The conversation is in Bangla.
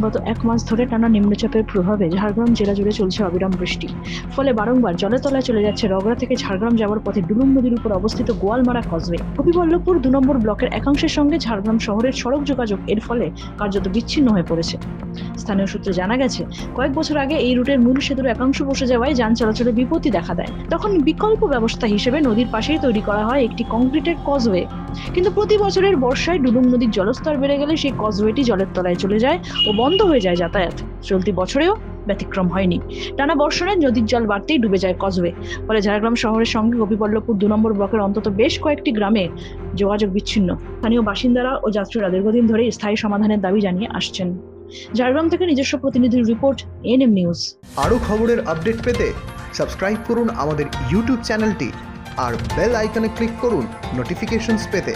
গত এক মাস ধরে টানা নিম্নচাপের প্রভাবে ঝাড়গ্রাম জেলা জুড়ে চলছে অবিরাম বৃষ্টি। ফলে বারংবার জলের তলায় চলে যাচ্ছে রগড়া থেকে ঝাড়গ্রাম যাওয়ার পথে ডুলুম নদীর উপর অবস্থিত গোয়ালমারা কজওয়ে গোপীবল্লভপুর দু নম্বর ব্লকের একাংশের সঙ্গে ঝাড়গ্রাম শহরের সড়ক যোগাযোগ এর ফলে কার্যত বিচ্ছিন্ন হয়ে পড়েছে। স্থানীয় সূত্রে জানা গেছে, কয়েক বছর আগে এই রুটের মূল সেতুর একাংশ বসে যাওয়ায় যান চলাচলে বিপত্তি দেখা দেয়। তখন বিকল্প ব্যবস্থা হিসেবে নদীর পাশেই তৈরি করা হয় একটি কংক্রিটের কজওয়ে কিন্তু প্রতি বছরের বর্ষায় ডুলুম নদীর জলস্তর বেড়ে গেলে সেই কজওয়েটি জলের তলায় চলে যায় ও বন্ধ হয়ে যায় যাতায়াত। চলতি বছরেও ব্যতিক্রম হয়নি। টানা বর্ষণে নদীর জল বাড়তেই ডুবে যায় কজওয়ে ফলে ঝাড়গ্রাম শহরের সঙ্গে গোপীবল্লভপুর দু নম্বর ব্লকের অন্তত বেশ কয়েকটি গ্রামে যোগাযোগ বিচ্ছিন্ন। স্থানীয় বাসিন্দারা ও যাত্রীরা দীর্ঘদিন ধরে স্থায়ী সমাধানের দাবি জানিয়ে আসছেন। ঝাড়গ্রাম থেকে নিজস্ব প্রতিনিধির রিপোর্ট এনএম নিউজ। আরও খবরের আপডেট পেতে সাবস্ক্রাইব করুন আমাদের ইউটিউব চ্যানেলটি আর বেল আইকনে ক্লিক করুন নোটিফিকেশনস পেতে।